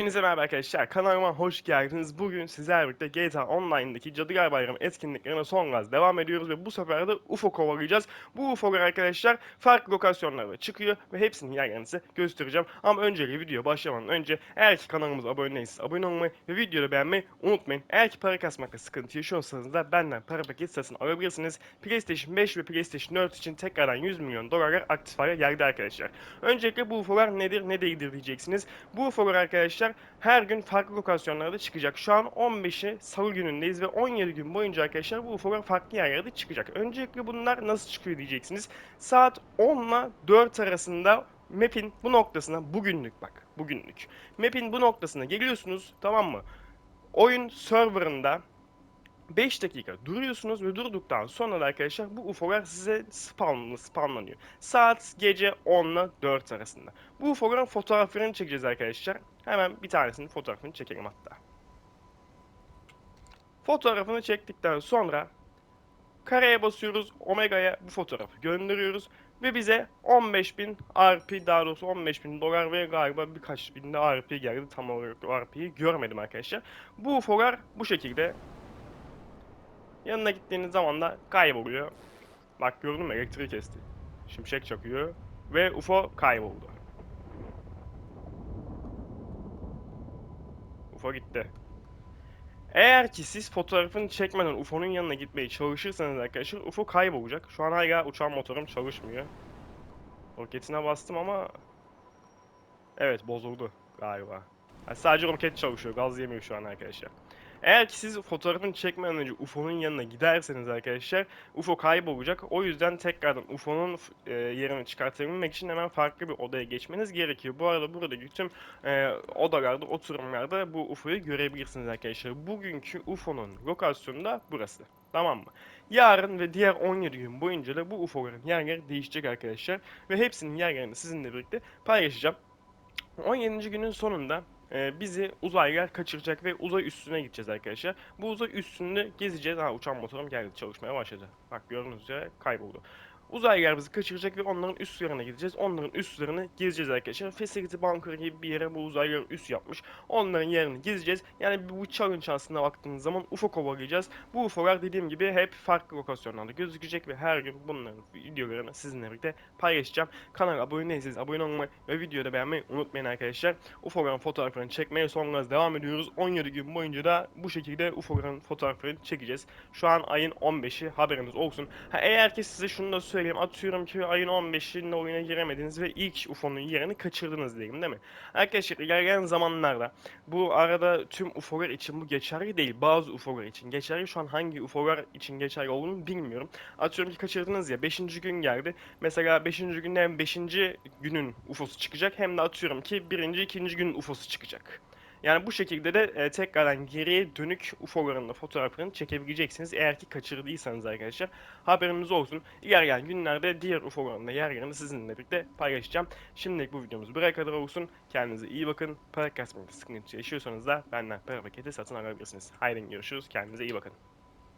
Hepinize merhaba arkadaşlar. Kanalıma hoş geldiniz. Bugün sizlerle birlikte GTA Online'daki Cadılar Bayramı etkinliklerine son gaz devam ediyoruz ve bu sefer de UFO kovalayacağız. Bu UFO'lar arkadaşlar farklı lokasyonlarda çıkıyor ve hepsinin yerlerini size göstereceğim. Ama öncelikle video başlamadan önce eğer ki kanalımıza abone değilseniz abone olmayı ve videoyu beğenmeyi unutmayın. Eğer ki para kasmakta sıkıntı yaşıyorsanız da benden para paketi satın alabilirsiniz. PlayStation 5 ve PlayStation 4 için tekrardan 100 milyon dolarlar aktif hale geldi arkadaşlar. Öncelikle bu UFO'lar nedir ne değildir diyeceksiniz. Bu UFO'lar arkadaşlar her gün farklı lokasyonlarda çıkacak. Şu an 15'i salı günündeyiz ve 17 gün boyunca arkadaşlar bu UFO'lar farklı yerlerde çıkacak. Öncelikle bunlar nasıl çıkıyor diyeceksiniz. Saat 10 ile 4 arasında map'in bu noktasına bugünlük bak bugünlük. Map'in bu noktasına geliyorsunuz tamam mı? Oyun serverında 5 dakika duruyorsunuz ve durduktan sonra da arkadaşlar bu UFO'lar size spawn, spawnlanıyor. Saat gece 10 ile 4 arasında. Bu UFO'ların fotoğraflarını çekeceğiz arkadaşlar. Hemen bir tanesinin fotoğrafını çekelim hatta. Fotoğrafını çektikten sonra kareye basıyoruz. Omega'ya bu fotoğrafı gönderiyoruz. Ve bize 15.000 RP daha doğrusu 15.000 dolar ve galiba birkaç bin de RP geldi. Tam olarak RP'yi görmedim arkadaşlar. Bu UFO'lar bu şekilde Yanına gittiğiniz zaman da kayboluyor. Bak gördün mü elektriği kesti. Şimşek çakıyor ve UFO kayboldu. UFO gitti. Eğer ki siz fotoğrafını çekmeden UFO'nun yanına gitmeye çalışırsanız arkadaşlar UFO kaybolacak. Şu an hala uçağın motorum çalışmıyor. Roketine bastım ama Evet bozuldu galiba. Yani sadece roket çalışıyor. Gaz yemiyor şu an arkadaşlar. Eğer ki siz fotoğrafını çekmeden önce UFO'nun yanına giderseniz arkadaşlar UFO kaybolacak. O yüzden tekrardan UFO'nun e, yerini çıkartabilmek için hemen farklı bir odaya geçmeniz gerekiyor. Bu arada buradaki tüm e, odalarda, oturumlarda bu UFO'yu görebilirsiniz arkadaşlar. Bugünkü UFO'nun lokasyonu da burası. Tamam mı? Yarın ve diğer 17 gün boyunca da bu UFO'ların yerleri değişecek arkadaşlar. Ve hepsinin yerlerini sizinle birlikte paylaşacağım. 17. günün sonunda e, bizi uzaylılar kaçıracak ve uzay üstüne gideceğiz arkadaşlar. Bu uzay üstünde gezeceğiz. Ha uçan motorum geldi çalışmaya başladı. Bak gördüğünüz üzere kayboldu. Uzaylılar bizi kaçıracak ve onların üstlerine gideceğiz. Onların üstlerini gezeceğiz arkadaşlar. Facility Bunker gibi bir yere bu uzaylılar üst yapmış. Onların yerini gezeceğiz. Yani bu challenge aslında baktığınız zaman UFO kovalayacağız. Bu UFO'lar dediğim gibi hep farklı lokasyonlarda gözükecek ve her gün bunların videolarını sizinle birlikte paylaşacağım. Kanala abone değilseniz abone olmayı ve videoda beğenmeyi unutmayın arkadaşlar. UFO'ların fotoğraflarını çekmeye son gaz devam ediyoruz. 17 gün boyunca da bu şekilde UFO'ların fotoğraflarını çekeceğiz. Şu an ayın 15'i haberiniz olsun. Ha, eğer ki size şunu da söyleyeyim. Atıyorum ki ayın 15'inde oyuna giremediniz ve ilk UFO'nun yerini kaçırdınız diyelim değil mi? Arkadaşlar ilerleyen zamanlarda bu arada tüm UFO'lar için bu geçerli değil. Bazı UFO'lar için geçerli. Şu an hangi UFO'lar için geçerli olduğunu bilmiyorum. Atıyorum ki kaçırdınız ya 5. gün geldi. Mesela 5. günde hem 5. günün UFO'su çıkacak hem de atıyorum ki 1. 2. günün UFO'su çıkacak. Yani bu şekilde de e, tekrardan geriye dönük UFO'ların da fotoğraflarını çekebileceksiniz. Eğer ki kaçırdıysanız arkadaşlar haberiniz olsun. İlerleyen günlerde diğer UFO'ların da yerlerini sizinle birlikte paylaşacağım. Şimdilik bu videomuz buraya kadar olsun. Kendinize iyi bakın. Para kasmakta sıkıntı yaşıyorsanız da benden para paketi satın alabilirsiniz. Haydi görüşürüz. Kendinize iyi bakın.